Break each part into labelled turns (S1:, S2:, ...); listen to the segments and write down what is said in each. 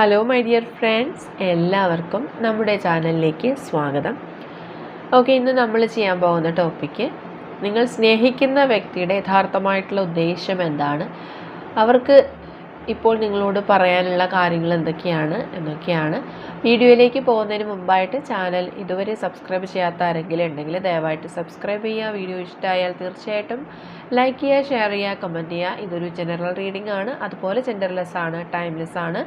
S1: Hello my dear friends എല്ലാവർക്കും നമ്മുടെ ചാനലിലേക്ക് സ്വാഗതം. ഓക്കെ ഇന്ന് നമ്മൾ ചെയ്യാൻ പോകുന്ന ടോപ്പിക്ക് നിങ്ങൾ സ്നേഹിക്കുന്ന വ്യക്തിയുടെ യഥാർത്ഥമായിട്ടുള്ള ഉദ്ദേശം എന്താണ്? അവർക്ക് ഇപ്പോൾ നിങ്ങളോട് പറയാനുള്ള കാര്യങ്ങൾ എന്തൊക്കെയാണ് എന്നൊക്കെയാണ് വീഡിയോയിലേക്ക് പോകുന്നതിന് മുമ്പായിട്ട് ചാനൽ ഇതുവരെ സബ്സ്ക്രൈബ് ചെയ്യാത്ത ആരെങ്കിലും ഉണ്ടെങ്കിൽ ദയവായിട്ട് സബ്സ്ക്രൈബ് ചെയ്യുക. വീഡിയോ ഇഷ്ടമായാൽ തീർച്ചയായിട്ടും ലൈക്ക് ചെയ്യുക ഷെയർ ചെയ്യുക കമന്റ് ചെയ്യുക. ഇതൊരു ജനറൽ റീഡിംഗ് ആണ്. അതുപോലെ ജെൻഡർലെസ് ആണ് ടൈംലെസ് ആണ്.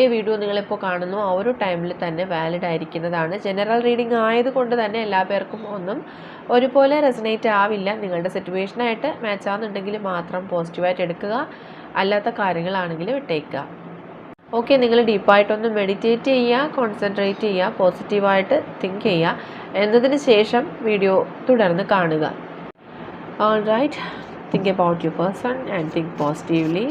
S1: ഈ വീഡിയോ നിങ്ങളിപ്പോൾ കാണുന്നു ആ ഒരു ടൈമിൽ തന്നെ വാലിഡ് ആയിരിക്കുന്നതാണ്. ജനറൽ റീഡിംഗ് ആയതുകൊണ്ട് തന്നെ എല്ലാ പേർക്കും ഒന്നും ഒരുപോലെ റെസനേറ്റ് ആവില്ല. നിങ്ങളുടെ സിറ്റുവേഷനായിട്ട് മാച്ച് ആവുന്നുണ്ടെങ്കിൽ മാത്രം പോസിറ്റീവായിട്ട് എടുക്കുക. അല്ലാത്ത കാര്യങ്ങളാണെങ്കിൽ വിട്ടേക്കുക. ഓക്കെ നിങ്ങൾ ഡീപ്പായിട്ടൊന്ന് മെഡിറ്റേറ്റ് ചെയ്യുക കോൺസെൻട്രേറ്റ് ചെയ്യുക പോസിറ്റീവായിട്ട് തിങ്ക് ചെയ്യുക. എന്നതിന് ശേഷം വീഡിയോ തുടർന്ന് കാണുക. All right think about you person and think positively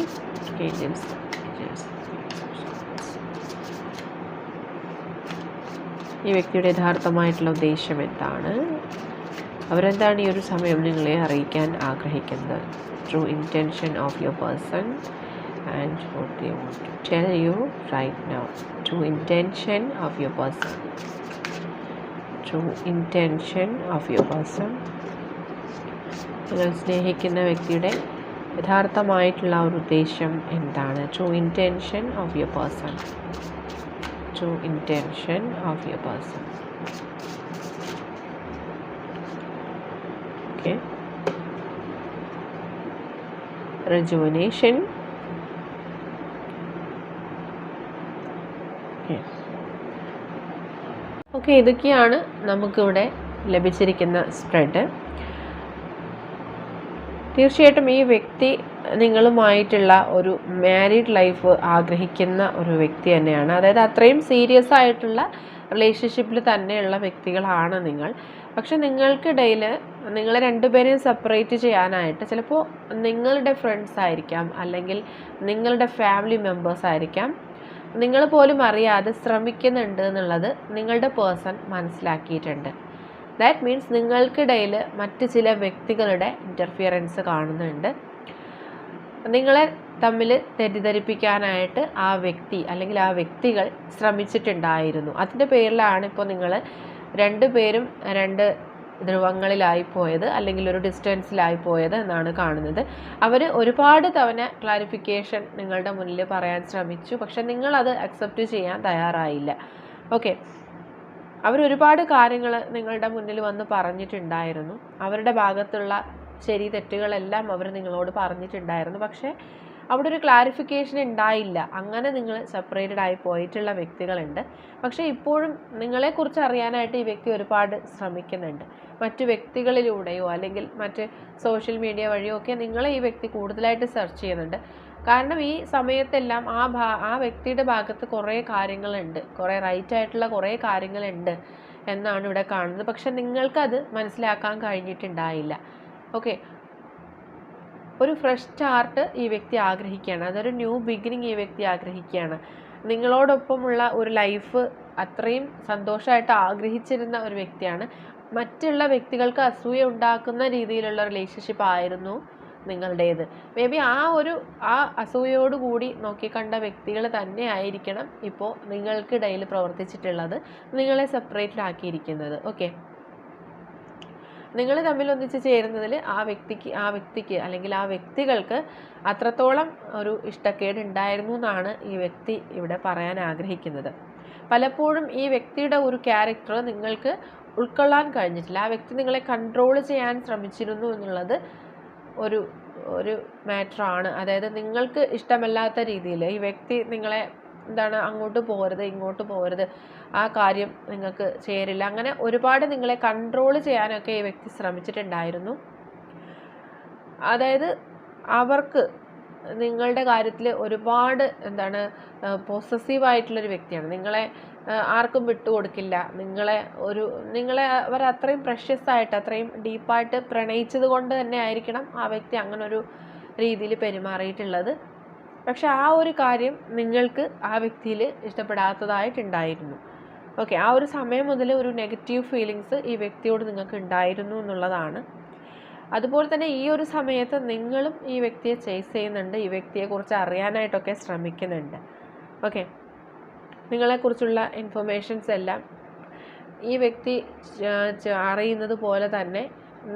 S1: ഈ വ്യക്തിയുടെ യഥാർത്ഥമായിട്ടുള്ള ഉദ്ദേശം എന്താണ്? അവരെന്താണ് ഈ ഒരു സമയം നിങ്ങളെ അറിയിക്കാൻ ആഗ്രഹിക്കുന്നത്? true intention of your person and what they want to tell you right now true intention of your person true intention of your person നിങ്ങൾ സ്നേഹിക്കുന്ന വ്യക്തിയുടെ യഥാർത്ഥമായിട്ടുള്ള ഒരു ഉദ്ദേശം എന്താണ് true intention of your person true intention of your person okay rejuvenation. Okay ഇതൊക്കെയാണ് നമുക്കിവിടെ ലഭിച്ചിരിക്കുന്ന spread തീർച്ചയായിട്ടും ഈ വ്യക്തി നിങ്ങളുമായിട്ടുള്ള ഒരു മാരീഡ് ലൈഫ് ആഗ്രഹിക്കുന്ന ഒരു വ്യക്തി തന്നെയാണ്. അതായത് അത്രയും സീരിയസ് ആയിട്ടുള്ള റിലേഷൻഷിപ്പിൽ തന്നെയുള്ള വ്യക്തികളാണ് നിങ്ങൾ. പക്ഷെ നിങ്ങൾക്കിടയിൽ നിങ്ങൾ രണ്ടുപേരെയും സെപ്പറേറ്റ് ചെയ്യാനായിട്ട് ചിലപ്പോൾ നിങ്ങളുടെ ഫ്രണ്ട്സ് ആയിരിക്കാം അല്ലെങ്കിൽ നിങ്ങളുടെ ഫാമിലി മെമ്പേഴ്സ് ആയിരിക്കാം. നിങ്ങൾ പോലും അറിയാതെ ശ്രമിക്കുന്നുണ്ട് എന്നുള്ളത് നിങ്ങളുടെ പേഴ്സൺ മനസ്സിലാക്കിയിട്ടുണ്ട്. ദാറ്റ് മീൻസ് നിങ്ങൾക്കിടയിൽ മറ്റ് ചില വ്യക്തികളുടെ ഇന്റർഫിയറൻസ് കാണുന്നുണ്ട്. നിങ്ങളെ തമ്മിൽ തെറ്റിദ്ധരിപ്പിക്കാനായിട്ട് ആ വ്യക്തി അല്ലെങ്കിൽ ആ വ്യക്തികൾ ശ്രമിച്ചിട്ടുണ്ടായിരുന്നു. അതിന്റെ പേരിലാണ് ഇപ്പോൾ നിങ്ങൾ രണ്ടുപേരും രണ്ട് ധ്രുവങ്ങളിലായി പോയത് അല്ലെങ്കിൽ ഒരു ഡിസ്റ്റൻസിലായി പോയത് എന്നാണ് കാണുന്നത്. അവർ ഒരുപാട് തവണ ക്ലാരിഫിക്കേഷൻ നിങ്ങളുടെ മുന്നിൽ പറയാൻ ശ്രമിച്ചു. പക്ഷെ നിങ്ങളത് അക്സെപ്റ്റ് ചെയ്യാൻ തയ്യാറായില്ല. ഓക്കെ അവർ ഒരുപാട് കാര്യങ്ങൾ നിങ്ങളുടെ മുന്നിൽ വന്ന് പറഞ്ഞിട്ടുണ്ടായിരുന്നു. അവരുടെ ഭാഗത്തുള്ള ശരി തെറ്റുകളെല്ലാം അവർ നിങ്ങളോട് പറഞ്ഞിട്ടുണ്ടായിരുന്നു. പക്ഷേ അവിടെ ഒരു ക്ലാരിഫിക്കേഷൻ ഉണ്ടായില്ല അങ്ങനെ നിങ്ങൾ സെപ്പറേറ്റഡ് ആയി പോയിട്ടുള്ള വ്യക്തികളുണ്ട്. പക്ഷേ ഇപ്പോഴും നിങ്ങളെക്കുറിച്ച് അറിയാനായിട്ട് ഈ വ്യക്തി ഒരുപാട് ശ്രമിക്കുന്നുണ്ട്. മറ്റു വ്യക്തികളിലൂടെയോ അല്ലെങ്കിൽ മറ്റ് സോഷ്യൽ മീഡിയ വഴിയോ ഒക്കെ നിങ്ങളെ ഈ വ്യക്തി കൂടുതലായിട്ട് സെർച്ച് ചെയ്യുന്നുണ്ട്. കാരണം ഈ സമയത്തെല്ലാം ആ ഭാ ആ വ്യക്തിയുടെ ഭാഗത്ത് കുറേ കാര്യങ്ങളുണ്ട്. കുറേ റൈറ്റ് ആയിട്ടുള്ള കുറേ കാര്യങ്ങളുണ്ട് എന്നാണ് ഇവിടെ കാണുന്നത്. പക്ഷെ നിങ്ങൾക്കത് മനസ്സിലാക്കാൻ കഴിഞ്ഞിട്ടുണ്ടായില്ല. ഓക്കെ ഒരു ഫ്രഷ് സ്റ്റാർട്ട് ഈ വ്യക്തി ആഗ്രഹിക്കുകയാണ്. അതൊരു ന്യൂ ബിഗിനിങ് ഈ വ്യക്തി ആഗ്രഹിക്കുകയാണ്. നിങ്ങളോടൊപ്പമുള്ള ഒരു ലൈഫ് അത്രയും സന്തോഷമായിട്ട് ആഗ്രഹിച്ചിരുന്ന ഒരു വ്യക്തിയാണ്. മറ്റുള്ള വ്യക്തികൾക്ക് അസൂയ ഉണ്ടാക്കുന്ന രീതിയിലുള്ള റിലേഷൻഷിപ്പ് ആയിരുന്നു നിങ്ങളുടേത്. മേ ബി ആ ഒരു ആ അസൂയയോടുകൂടി നോക്കിക്കണ്ട വ്യക്തികൾ തന്നെ ആയിരിക്കണം ഇപ്പോൾ നിങ്ങൾക്കിടയിൽ പ്രവർത്തിച്ചിട്ടുള്ളത്. നിങ്ങളെ സെപ്പറേറ്റിലാക്കിയിരിക്കുന്നത് ഓക്കെ നിങ്ങൾ തമ്മിൽ ഒന്നിച്ച് ചേരുന്നതിൽ ആ വ്യക്തിക്ക് ആ വ്യക്തിക്ക് അല്ലെങ്കിൽ ആ വ്യക്തികൾക്ക് അത്രത്തോളം ഒരു ഇഷ്ടക്കേട് ഉണ്ടായിരുന്നു എന്നാണ് ഈ വ്യക്തി ഇവിടെ പറയാൻ ആഗ്രഹിക്കുന്നത്. പലപ്പോഴും ഈ വ്യക്തിയുടെ ഒരു ക്യാരക്ടർ നിങ്ങൾക്ക് ഉൾക്കൊള്ളാൻ കഴിഞ്ഞിട്ടില്ല. ആ വ്യക്തി നിങ്ങളെ കൺട്രോൾ ചെയ്യാൻ ശ്രമിച്ചിരുന്നു എന്നുള്ളത് ഒരു ഒരു മാറ്ററാണ് അതായത് നിങ്ങൾക്ക് ഇഷ്ടമല്ലാത്ത രീതിയിൽ ഈ വ്യക്തി നിങ്ങളെ എന്താണ് അങ്ങോട്ട് പോകരുത് ഇങ്ങോട്ട് പോകരുത്. ആ കാര്യം നിങ്ങൾക്ക് ചേരില്ല. അങ്ങനെ ഒരുപാട് നിങ്ങളെ കൺട്രോൾ ചെയ്യാനൊക്കെ ഈ വ്യക്തി ശ്രമിച്ചിട്ടുണ്ടായിരുന്നു. അതായത് അവർക്ക് നിങ്ങളുടെ കാര്യത്തിൽ ഒരുപാട് എന്താണ് പോസസീവ് ആയിട്ടുള്ളൊരു വ്യക്തിയാണ്. നിങ്ങളെ ആർക്കും വിട്ടുകൊടുക്കില്ല നിങ്ങളെ ഒരു നിങ്ങളെ അവർ അത്രയും പ്രഷ്യസ് ആയിട്ട് അത്രയും ഡീപ്പായിട്ട് പ്രണയിച്ചത് കൊണ്ട് തന്നെ ആയിരിക്കണം ആ വ്യക്തി അങ്ങനൊരു രീതിയിൽ പെരുമാറിയിട്ടുള്ളത്. പക്ഷെ ആ ഒരു കാര്യം നിങ്ങൾക്ക് ആ വ്യക്തിയിൽ ഇഷ്ടപ്പെടാത്തതായിട്ടുണ്ടായിരുന്നു. ഓക്കെ ആ ഒരു സമയം മുതൽ ഒരു നെഗറ്റീവ് ഫീലിങ്സ് ഈ വ്യക്തിയോട് നിങ്ങൾക്ക് ഉണ്ടായിരുന്നു എന്നുള്ളതാണ്. അതുപോലെ തന്നെ ഈ ഒരു സമയത്ത് നിങ്ങളും ഈ വ്യക്തിയെ ചേസ് ചെയ്യുന്നുണ്ട് ഈ വ്യക്തിയെക്കുറിച്ച് അറിയാനായിട്ടൊക്കെ ശ്രമിക്കുന്നുണ്ട്. ഓക്കെ നിങ്ങളെക്കുറിച്ചുള്ള ഇൻഫർമേഷൻസ് എല്ലാം ഈ വ്യക്തി അറിയുന്നത് പോലെ തന്നെ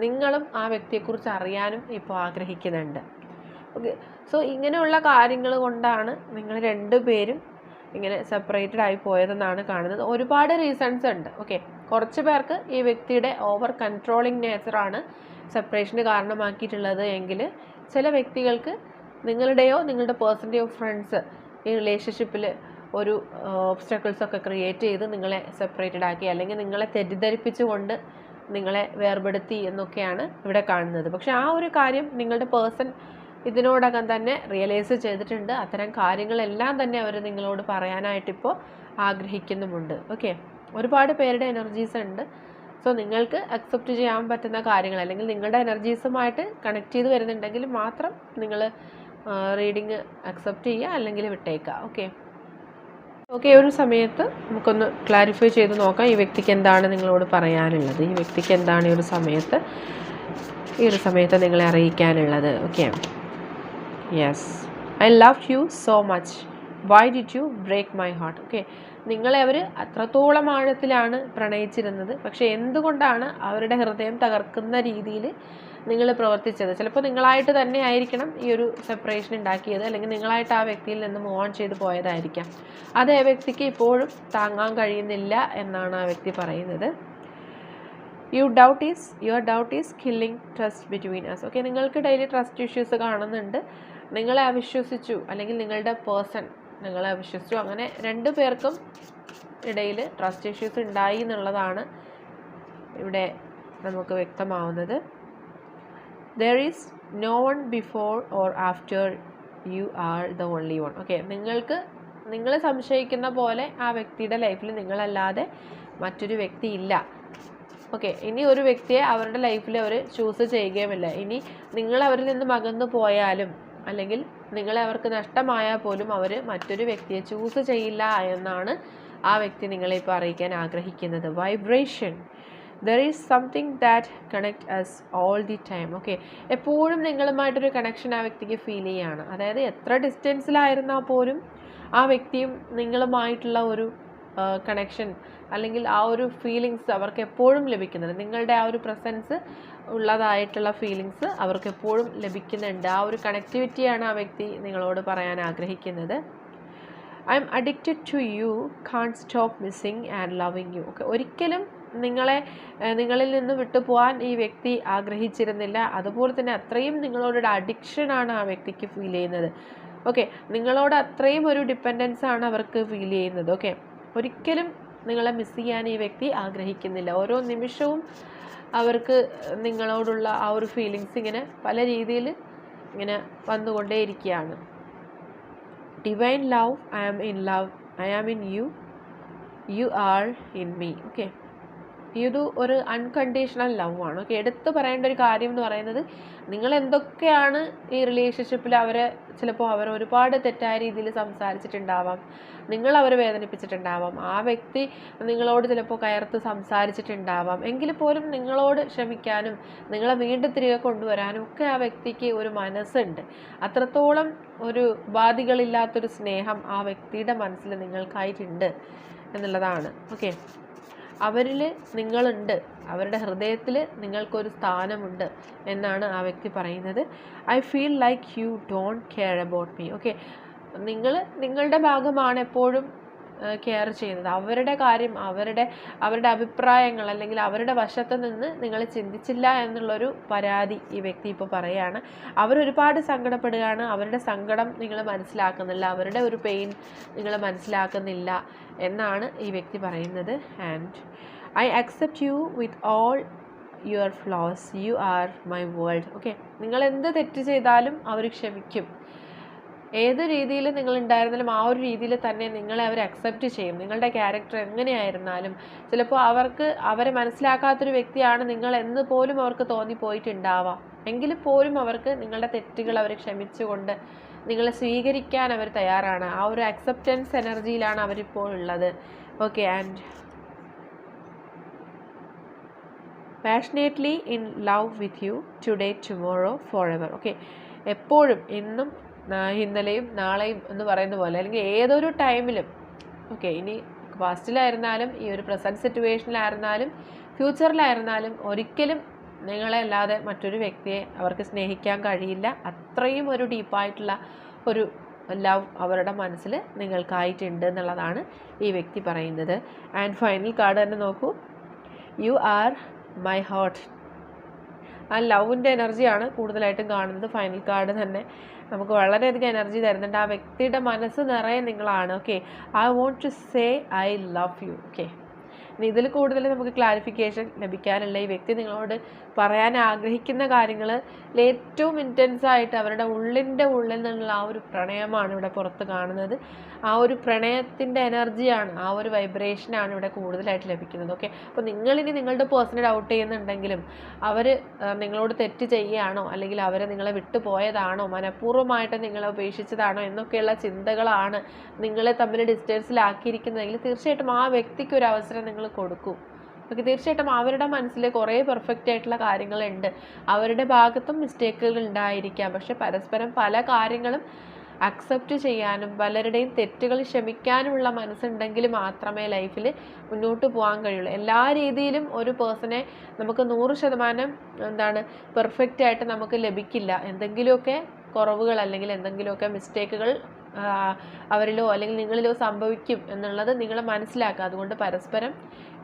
S1: നിങ്ങളും ആ വ്യക്തിയെക്കുറിച്ച് അറിയാനും ഇപ്പോൾ ആഗ്രഹിക്കുന്നുണ്ട്. ഓക്കെ. സോ ഇങ്ങനെയുള്ള കാര്യങ്ങൾ കൊണ്ടാണ് നിങ്ങൾ രണ്ടുപേരും ഇങ്ങനെ സെപ്പറേറ്റഡ് ആയി പോയതെന്നാണ് കാണുന്നത്. ഒരുപാട് റീസൺസ് ഉണ്ട്. ഓക്കെ. കുറച്ച് പേർക്ക് ഈ വ്യക്തിയുടെ ഓവർ കൺട്രോളിങ് നേച്ചറാണ് സെപ്പറേഷന് കാരണമാക്കിയിട്ടുള്ളത് എങ്കിൽ ചില വ്യക്തികൾക്ക് നിങ്ങളുടെയോ നിങ്ങളുടെ പേഴ്സന്റെയോ ഫ്രണ്ട്സ് ഈ റിലേഷൻഷിപ്പിൽ ഒരു ഓബ്സ്റ്റക്കിൾസ് ഒക്കെ ക്രിയേറ്റ് ചെയ്ത് നിങ്ങളെ സെപ്പറേറ്റഡ് ആക്കി അല്ലെങ്കിൽ നിങ്ങളെ തെറ്റിദ്ധരിപ്പിച്ചുകൊണ്ട് നിങ്ങളെ വേർപെടുത്തി എന്നൊക്കെയാണ് ഇവിടെ കാണുന്നത്. പക്ഷേ ആ ഒരു കാര്യം നിങ്ങളുടെ പേഴ്സൺ ഇതിനോടകം തന്നെ റിയലൈസ് ചെയ്തിട്ടുണ്ട്. അത്തരം കാര്യങ്ങളെല്ലാം തന്നെ അവർ നിങ്ങളോട് പറയാനായിട്ടിപ്പോൾ ആഗ്രഹിക്കുന്നുമുണ്ട്. ഓക്കെ ഒരുപാട് പേരുടെ എനർജീസ് ഉണ്ട്. സോ നിങ്ങൾക്ക് അക്സെപ്റ്റ് ചെയ്യാൻ പറ്റുന്ന കാര്യങ്ങൾ അല്ലെങ്കിൽ നിങ്ങളുടെ എനർജീസുമായിട്ട് കണക്ട് ചെയ്ത് വരുന്നുണ്ടെങ്കിൽ മാത്രം നിങ്ങൾ റീഡിങ് അക്സെപ്റ്റ് ചെയ്യുക അല്ലെങ്കിൽ വിട്ടേക്കുക. ഓക്കെ ഓക്കെ ഒരു സമയത്ത് നമുക്കൊന്ന് ക്ലാരിഫൈ ചെയ്ത് നോക്കാം ഈ വ്യക്തിക്ക് എന്താണ് നിങ്ങളോട് പറയാനുള്ളത്. ഈ വ്യക്തിക്ക് എന്താണ് ഈ ഒരു സമയത്ത് ഈ ഒരു സമയത്ത് നിങ്ങളെ അറിയിക്കാനുള്ളത്. Okay yes I love you so much why did you break my heart okay നിങ്ങളെ അവർ അത്രത്തോളം ആഴത്തിലാണ് പ്രണയിച്ചിരുന്നത്. പക്ഷെ എന്തുകൊണ്ടാണ് അവരുടെ ഹൃദയം തകർക്കുന്ന രീതിയിൽ നിങ്ങൾ പ്രവർത്തിച്ചത്? ചിലപ്പോൾ നിങ്ങളായിട്ട് തന്നെ ആയിരിക്കണം ഈ ഒരു സെപ്പറേഷൻ ഉണ്ടാക്കിയത്. അല്ലെങ്കിൽ നിങ്ങളായിട്ട് ആ വ്യക്തിയിൽ നിന്ന് മൂവ് ഓൺ ചെയ്ത് പോയതായിരിക്കാം. അത് ആ വ്യക്തിക്ക് ഇപ്പോഴും താങ്ങാൻ കഴിയുന്നില്ല എന്നാണ് ആ വ്യക്തി പറയുന്നത്. You doubt is your doubt is killing trust between us okay നിങ്ങൾക്ക് ഡെയിലി ട്രസ്റ്റ് ഇഷ്യൂസ് കാണുന്നുണ്ട്. നിങ്ങളെ അവിശ്വസിച്ചു അല്ലെങ്കിൽ നിങ്ങളുടെ പേഴ്സൺ നിങ്ങളെ അവിശ്വസിച്ചു. അങ്ങനെ രണ്ട് പേർക്കും ഇടയിൽ ട്രസ്റ്റ് ഇഷ്യൂസ് ഉണ്ടായി എന്നുള്ളതാണ് ഇവിടെ നമുക്ക് വ്യക്തമാവുന്നത്. There is no one before or after you are the only one okay നിങ്ങൾക്ക് നിങ്ങൾ സംശയിക്കുന്ന പോലെ ആ വ്യക്തിയുടെ ലൈഫിൽ നിങ്ങളല്ലാതെ മറ്റൊരു വ്യക്തി ഇല്ല. ഓക്കെ ഇനി ഒരു വ്യക്തിയെ അവരുടെ ലൈഫിൽ അവർ ചൂസ് ചെയ്യുകയുമില്ല. ഇനി നിങ്ങൾ അവരിൽ നിന്ന് മകന്നു പോയാലും അല്ലെങ്കിൽ നിങ്ങളെ അവർക്ക് നഷ്ടമായാൽ പോലും അവർ മറ്റൊരു വ്യക്തിയെ ചൂസ് ചെയ്യില്ല എന്നാണ് ആ വ്യക്തി നിങ്ങളെ ഇപ്പോൾ അറിയിക്കാൻ ആഗ്രഹിക്കുന്നത്. Vibration there is something that connect us all the time okay എപ്പോഴും നിങ്ങളുമായിട്ടൊരു കണക്ഷൻ ആ വ്യക്തിക്ക് ഫീൽ ചെയ്യുകയാണ് അതായത് എത്ര ഡിസ്റ്റൻസിലായിരുന്നാൽ പോലും ആ വ്യക്തിയും നിങ്ങളുമായിട്ടുള്ള ഒരു കണക്ഷൻ അല്ലെങ്കിൽ ആ ഒരു ഫീലിങ്സ് അവർക്ക് എപ്പോഴും ലഭിക്കുന്നുണ്ട് നിങ്ങളുടെ ആ ഒരു പ്രസൻസ് ഉള്ളതായിട്ടുള്ള ഫീലിങ്സ് അവർക്ക് എപ്പോഴും ലഭിക്കുന്നുണ്ട്. ആ ഒരു കണക്ടിവിറ്റിയാണ് ആ വ്യക്തി നിങ്ങളോട് പറയാൻ ആഗ്രഹിക്കുന്നത്. I'm addicted to you can't stop missing and loving you okay ഒരിക്കലും നിങ്ങളെ നിങ്ങളിൽ നിന്ന് വിട്ടുപോകാൻ ഈ വ്യക്തി ആഗ്രഹിച്ചിരുന്നില്ല. അതുപോലെ തന്നെ അത്രയും നിങ്ങളോടൊരു അഡിക്ഷനാണ് ആ വ്യക്തിക്ക് ഫീൽ ചെയ്യുന്നത്. ഓക്കെ നിങ്ങളോട് അത്രയും ഒരു ഡിപ്പെൻഡൻസ് ആണ് അവർക്ക് ഫീൽ ചെയ്യുന്നത്. ഓക്കെ ഒരിക്കലും നിങ്ങളെ മിസ് ചെയ്യാൻ ഈ വ്യക്തി ആഗ്രഹിക്കുന്നില്ല. ഓരോ നിമിഷവും അവർക്ക് നിങ്ങളോടുള്ള ആ ഒരു ഫീലിങ്സ് ഇങ്ങനെ പല രീതിയിൽ ഇങ്ങനെ വന്നുകൊണ്ടേയിരിക്കുകയാണ്. Divine love I am in love I am in you you are in me okay ഇത് ഒരു അൺകണ്ടീഷണൽ ലവ് ആണ്. ഓക്കെ എടുത്തു പറയേണ്ട ഒരു കാര്യം എന്ന് പറയുന്നത് നിങ്ങൾ എന്തൊക്കെയാണ് ഈ റിലേഷൻഷിപ്പിൽ അവരെ ചിലപ്പോൾ അവർ ഒരുപാട് തെറ്റായ രീതിയിൽ സംസാരിച്ചിട്ടുണ്ടാവാം. നിങ്ങൾ അവരെ വേദനിപ്പിച്ചിട്ടുണ്ടാവാം. ആ വ്യക്തി നിങ്ങളോട് ചിലപ്പോൾ കയർത്ത് സംസാരിച്ചിട്ടുണ്ടാവാം. എങ്കിൽ പോലും നിങ്ങളോട് ക്ഷമിക്കാനും നിങ്ങളെ വീണ്ടും തിരികെ കൊണ്ടുവരാനും ഒക്കെ ആ വ്യക്തിക്ക് ഒരു മനസ്സുണ്ട്. അത്രത്തോളം ഒരു ഉപാധികളില്ലാത്തൊരു സ്നേഹം ആ വ്യക്തിയുടെ മനസ്സിൽ നിങ്ങൾക്കായിട്ടുണ്ട് എന്നുള്ളതാണ്. ഓക്കെ അവരിൽ നിങ്ങളുണ്ട്. അവരുടെ ഹൃദയത്തിൽ നിങ്ങൾക്കൊരു സ്ഥാനമുണ്ട് എന്നാണ് ആ വ്യക്തി പറയുന്നത്. I feel like you don't care about me okay നിങ്ങൾ നിങ്ങളുടെ ഭാഗമാണ് എപ്പോഴും കെയർ ചെയ്യുന്നത്. അവരുടെ കാര്യം അവരുടെ അവരുടെ അഭിപ്രായങ്ങൾ അല്ലെങ്കിൽ അവരുടെ വശത്ത് നിന്ന് നിങ്ങൾ ചിന്തിച്ചില്ല എന്നുള്ളൊരു പരാതി ഈ വ്യക്തി ഇപ്പോൾ പറയുകയാണ് അവരൊരുപാട് സങ്കടപ്പെടുകയാണ്. അവരുടെ സങ്കടം നിങ്ങൾ മനസ്സിലാക്കുന്നില്ല. അവരുടെ ഒരു പെയിൻ നിങ്ങൾ മനസ്സിലാക്കുന്നില്ല എന്നാണ് ഈ വ്യക്തി പറയുന്നത്. And I accept you with all your flaws you are my world okay നിങ്ങൾ എന്ത് തെറ്റ് ചെയ്താലും അവർ ക്ഷമിക്കും. ഏത് രീതിയിൽ നിങ്ങൾ ഉണ്ടായിരുന്നാലും ആ ഒരു രീതിയിൽ തന്നെ നിങ്ങളെ അവർ അക്സെപ്റ്റ് ചെയ്യും. നിങ്ങളുടെ ക്യാരക്ടർ എങ്ങനെയായിരുന്നാലും ചിലപ്പോൾ അവർക്ക് അവരെ മനസ്സിലാക്കാത്തൊരു വ്യക്തിയാണ് നിങ്ങൾ എന്ന് പോലും അവർക്ക് തോന്നിപ്പോയിട്ടുണ്ടാവാം. എങ്കിലും പോലും അവർക്ക് നിങ്ങളുടെ തെറ്റുകൾ അവർ ക്ഷമിച്ചുകൊണ്ട് നിങ്ങളെ സ്വീകരിക്കാൻ അവർ തയ്യാറാണ്. ആ ഒരു അക്സെപ്റ്റൻസ് എനർജിയിലാണ് അവരിപ്പോൾ ഉള്ളത്. Okay and passionately in love with you today tomorrow forever okay എപ്പോഴും ഇന്നും ഇന്നലെയും നാളെയും എന്ന് പറയുന്ന പോലെ അല്ലെങ്കിൽ ഏതൊരു ടൈമിലും ഓക്കെ ഇനി പാസ്റ്റിലായിരുന്നാലും ഈ ഒരു പ്രസന്റ് സിറ്റുവേഷനിലായിരുന്നാലും ഫ്യൂച്ചറിലായിരുന്നാലും ഒരിക്കലും നിങ്ങളെ അല്ലാതെ മറ്റൊരു വ്യക്തിയെ അവർക്ക് സ്നേഹിക്കാൻ കഴിയില്ല. അത്രയും ഒരു ഡീപ്പായിട്ടുള്ള ഒരു ലവ് അവരുടെ മനസ്സിൽ നിങ്ങൾക്കായിട്ടുണ്ട് എന്നുള്ളതാണ് ഈ വ്യക്തി പറയുന്നത്. ആൻഡ് ഫൈനൽ കാർഡ് തന്നെ നോക്കൂ. യു ആർ മൈ ഹാർട്ട് ആ ലവിന്റെ എനർജിയാണ് കൂടുതലായിട്ടും കാണുന്നത് ഫൈനൽ കാർഡ് തന്നെ. നമുക്ക് വളരെയധികം എനർജി തരുന്നുണ്ട്. ആ വ്യക്തിയുടെ മനസ്സ് നിറയെ നിങ്ങളാണ്. Okay I want to say I love you okay ഇതിൽ കൂടുതൽ നമുക്ക് ക്ലാരിഫിക്കേഷൻ ലഭിക്കാനുള്ള ഈ വ്യക്തി നിങ്ങളോട് പറയാൻ ആഗ്രഹിക്കുന്ന കാര്യങ്ങൾ ഏറ്റവും ഇന്റൻസ് ആയിട്ട് അവരുടെ ഉള്ളിന്റെ ഉള്ളിൽ നിന്നുള്ള ആ ഒരു പ്രണയമാണ് ഇവിടെ പുറത്ത് കാണുന്നത്. ആ ഒരു പ്രണയത്തിന്റെ എനർജിയാണ് ആ ഒരു വൈബ്രേഷനാണ് ഇവിടെ കൂടുതലായിട്ട് ലഭിക്കുന്നത്. ഓക്കെ അപ്പോൾ നിങ്ങളിനി നിങ്ങളുടെ പേഴ്സണൽ ഡൗട്ട് ചെയ്യുന്നുണ്ടെങ്കിലും അവർ നിങ്ങളോട് തെറ്റ് ചെയ്യുകയാണോ? അല്ലെങ്കിൽ അവരെ നിങ്ങളെ വിട്ടുപോയതാണോ മനഃപൂർവമായിട്ട് നിങ്ങളെ ഉപേക്ഷിച്ചതാണോ? എന്നൊക്കെയുള്ള ചിന്തകളാണ് നിങ്ങളെ തമ്മിൽ ഡിസ്റ്റൻസിലാക്കിയിരിക്കുന്നതെങ്കിൽ തീർച്ചയായിട്ടും ആ വ്യക്തിക്ക് ഒരു അവസരം നിങ്ങൾ കൊടുക്കൂ. ഓക്കെ തീർച്ചയായിട്ടും അവരുടെ മനസ്സിൽ കുറേ പെർഫെക്റ്റ് ആയിട്ടുള്ള കാര്യങ്ങളുണ്ട്. അവരുടെ ഭാഗത്തും മിസ്റ്റേക്കുകൾ ഉണ്ടായിരിക്കാം. പക്ഷെ പരസ്പരം പല കാര്യങ്ങളും അക്സെപ്റ്റ് ചെയ്യാനും പലരുടെയും തെറ്റുകൾ ക്ഷമിക്കാനുമുള്ള മനസ്സുണ്ടെങ്കിൽ മാത്രമേ ലൈഫിൽ മുന്നോട്ട് പോകാൻ കഴിയുള്ളൂ. എല്ലാ രീതിയിലും ഒരു പേഴ്സണെ നമുക്ക് നൂറ് ശതമാനം എന്താണ് പെർഫെക്റ്റ് ആയിട്ട് നമുക്ക് ലഭിക്കില്ല. എന്തെങ്കിലുമൊക്കെ കുറവുകൾ അല്ലെങ്കിൽ എന്തെങ്കിലുമൊക്കെ മിസ്റ്റേക്കുകൾ അവരിലോ അല്ലെങ്കിൽ നിങ്ങളിലോ സംഭവിക്കും എന്നുള്ളത് നിങ്ങൾ മനസ്സിലാക്കുക. അതുകൊണ്ട് പരസ്പരം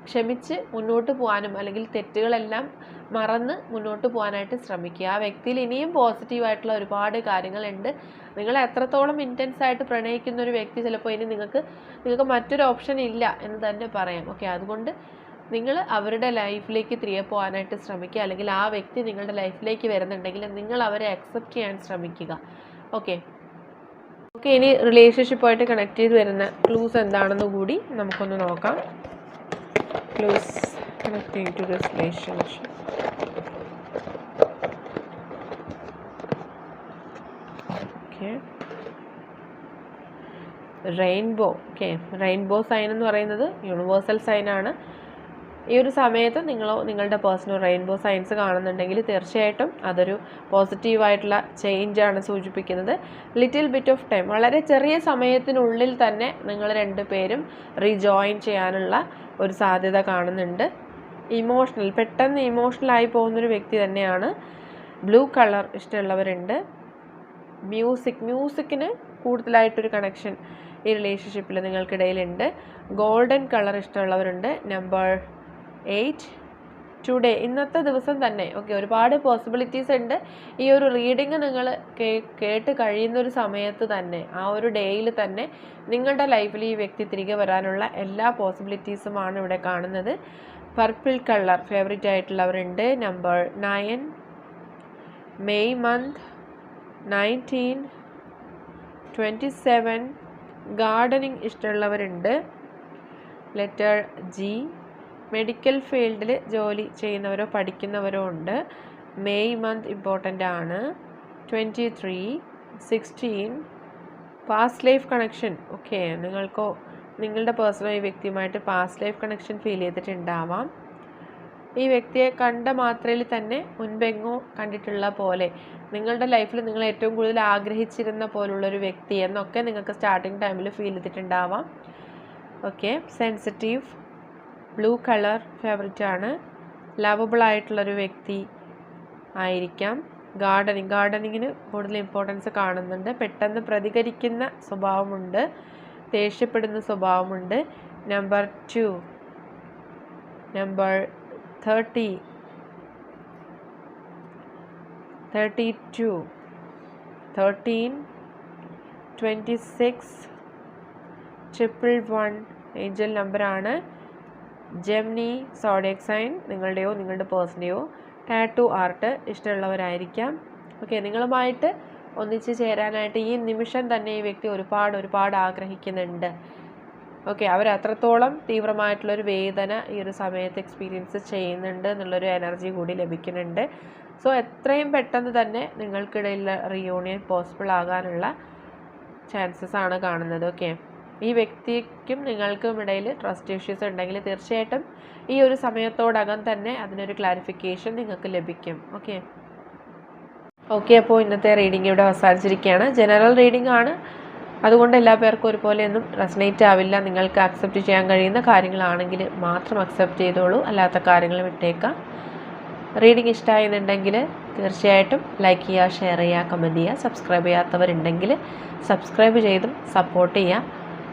S1: ക്ഷമിച്ച് മുന്നോട്ട് പോകാനും അല്ലെങ്കിൽ തെറ്റുകളെല്ലാം മറന്ന് മുന്നോട്ട് പോകാനായിട്ട് ശ്രമിക്കുക. ആ വ്യക്തിയിൽ ഇനിയും പോസിറ്റീവായിട്ടുള്ള ഒരുപാട് കാര്യങ്ങളുണ്ട്. നിങ്ങൾ എത്രത്തോളം ഇന്റൻസ് ആയിട്ട് പ്രണയിക്കുന്ന ഒരു വ്യക്തി ചിലപ്പോൾ ഇനി നിങ്ങൾക്ക് നിങ്ങൾക്ക് മറ്റൊരു ഓപ്ഷൻ ഇല്ല എന്ന് തന്നെ പറയാം. ഓക്കെ അതുകൊണ്ട് നിങ്ങൾ അവരുടെ ലൈഫിലേക്ക് തിരികെ പോകാനായിട്ട് ശ്രമിക്കുക. അല്ലെങ്കിൽ ആ വ്യക്തി നിങ്ങളുടെ ലൈഫിലേക്ക് വരുന്നുണ്ടെങ്കിൽ നിങ്ങൾ അവരെ അക്സെപ്റ്റ് ചെയ്യാൻ ശ്രമിക്കുക. ഓക്കെ ഓക്കെ ഇനി റിലേഷൻഷിപ്പായിട്ട് കണക്ട് ചെയ്ത് വരുന്ന ക്ലൂസ് എന്താണെന്ന് കൂടി നമുക്കൊന്ന് നോക്കാം. Clues connecting to relationship rainbow okay rainbow sign എന്ന് പറയുന്നത് യൂണിവേഴ്സൽ സൈനാണ് ഈ ഒരു സമയത്ത് നിങ്ങൾ നിങ്ങളുടെ പേഴ്സണൽ റെയിൻബോ സയൻസ് കാണുന്നുണ്ടെങ്കിൽ തീർച്ചയായിട്ടും അതൊരു പോസിറ്റീവായിട്ടുള്ള ചേഞ്ചാണ് സൂചിപ്പിക്കുന്നത്. ലിറ്റിൽ ബിറ്റ് ഓഫ് ടൈം വളരെ ചെറിയ സമയത്തിനുള്ളിൽ തന്നെ നിങ്ങൾ രണ്ടുപേരും റീജോയിൻ ചെയ്യാനുള്ള ഒരു സാധ്യത കാണുന്നുണ്ട്. ഇമോഷണൽ പെട്ടെന്ന് ഇമോഷണലായി പോകുന്നൊരു വ്യക്തി തന്നെയാണ്. ബ്ലൂ കളർ ഇഷ്ടമുള്ളവരുണ്ട്. മ്യൂസിക് മ്യൂസിക്കിന് കൂടുതലായിട്ടൊരു കണക്ഷൻ ഈ റിലേഷൻഷിപ്പിൽ നിങ്ങൾക്കിടയിലുണ്ട്. ഗോൾഡൻ കളർ ഇഷ്ടമുള്ളവരുണ്ട്. നമ്പർ എയ്റ്റ് ടുഡേ ഇന്നത്തെ ദിവസം തന്നെ. ഓക്കെ ഒരുപാട് പോസിബിലിറ്റീസ് ഉണ്ട്. ഈ ഒരു റീഡിങ് നിങ്ങൾ കേട്ട് കഴിയുന്ന ഒരു സമയത്ത് തന്നെ ആ ഒരു ഡേയിൽ തന്നെ നിങ്ങളുടെ ലൈഫിൽ ഈ വ്യക്തി തിരികെ വരാനുള്ള എല്ലാ പോസിബിലിറ്റീസുമാണ് ഇവിടെ കാണുന്നത്. Purple colour favourite ആയിട്ടുള്ളവരുണ്ട് number nine May month nineteen twenty seven gardening ഇഷ്ടമുള്ളവരുണ്ട്. Letter G medical ഫീൽഡിൽ ജോലി ചെയ്യുന്നവരോ പഠിക്കുന്നവരോ ഉണ്ട്. മെയ് മന്ത് ഇമ്പോർട്ടന്റ് ആണ്. Twenty three sixteen past life connection okay നിങ്ങൾക്കോ നിങ്ങളുടെ പേഴ്സണൽ വ്യക്തിയുമായിട്ട് പാസ്റ്റ് ലൈഫ് കണക്ഷൻ ഫീൽ ചെയ്തിട്ടുണ്ടാവാം. ഈ വ്യക്തിയെ കണ്ട മാത്രയിൽ തന്നെ മുൻപെങ്ങോ കണ്ടിട്ടുള്ള പോലെ നിങ്ങളുടെ ലൈഫിൽ നിങ്ങൾ ഏറ്റവും കൂടുതൽ ആഗ്രഹിച്ചിരുന്ന പോലുള്ളൊരു വ്യക്തി എന്നൊക്കെ നിങ്ങൾക്ക് സ്റ്റാർട്ടിങ് ടൈമിൽ feel ചെയ്തിട്ടുണ്ടാവാം. Okay sensitive blue colour favourite ആണ്. ലവബിൾ ആയിട്ടുള്ളൊരു വ്യക്തി ആയിരിക്കാം. ഗാർഡനിങ് ഗാർഡനിങ്ങിന് കൂടുതൽ ഇമ്പോർട്ടൻസ് കാണുന്നുണ്ട്. പെട്ടെന്ന് പ്രതികരിക്കുന്ന സ്വഭാവമുണ്ട്. ദേഷ്യപ്പെടുന്ന സ്വഭാവമുണ്ട്. Number two number thirty thirty two thirteen twenty six triple one angel നമ്പറാണ് ജെമിനി സോഡിയക് സൈൻ നിങ്ങളുടെയോ നിങ്ങളുടെ പേഴ്സന്റെയോ ടാറ്റു ആർട്ട് ഇഷ്ടമുള്ളവരായിരിക്കാം. ഓക്കെ നിങ്ങളുമായിട്ട് ഒന്നിച്ച് ചേരാനായിട്ട് ഈ നിമിഷം തന്നെ ഈ വ്യക്തി ഒരുപാട് ഒരുപാട് ആഗ്രഹിക്കുന്നുണ്ട്. ഓക്കെ അവർ അത്രത്തോളം തീവ്രമായിട്ടുള്ളൊരു വേദന ഈ ഒരു സമയത്ത് എക്സ്പീരിയൻസ് ചെയ്യുന്നുണ്ട് എന്നുള്ളൊരു എനർജി കൂടി ലഭിക്കുന്നുണ്ട്. സോ എത്രയും പെട്ടെന്ന് തന്നെ നിങ്ങൾക്കിടയിലുള്ള റിയൂണിയൻ പോസിബിൾ ആകാനുള്ള ചാൻസസ് ആണ് കാണുന്നത്. ഓക്കെ ഈ വ്യക്തിക്കും നിങ്ങൾക്കും ഇടയിൽ ട്രസ്റ്റ് ഇഷ്യൂസ് ഉണ്ടെങ്കിൽ തീർച്ചയായിട്ടും ഈ ഒരു സമയത്തോടകം തന്നെ അതിനൊരു ക്ലാരിഫിക്കേഷൻ നിങ്ങൾക്ക് ലഭിക്കും. ഓക്കെ ഓക്കെ അപ്പോൾ ഇന്നത്തെ റീഡിംഗ് ഇവിടെ അവസാനിച്ചിരിക്കുകയാണ്. ജനറൽ റീഡിംഗ് ആണ്. അതുകൊണ്ട് എല്ലാ പേർക്കും ഒരുപോലെയൊന്നും റെസനേറ്റ് ആവില്ല. നിങ്ങൾക്ക് അക്സെപ്റ്റ് ചെയ്യാൻ കഴിയുന്ന കാര്യങ്ങളാണെങ്കിൽ മാത്രം അക്സെപ്റ്റ് ചെയ്തോളൂ. അല്ലാത്ത കാര്യങ്ങൾ വിട്ടേക്കാം. റീഡിംഗ് ഇഷ്ടമായെന്നുണ്ടെങ്കിൽ തീർച്ചയായിട്ടും ലൈക്ക് ചെയ്യുക ഷെയർ ചെയ്യുക കമന്റ് ചെയ്യുക. സബ്സ്ക്രൈബ് ചെയ്യാത്തവരുണ്ടെങ്കിൽ സബ്സ്ക്രൈബ് ചെയ്തും സപ്പോർട്ട് ചെയ്യുക.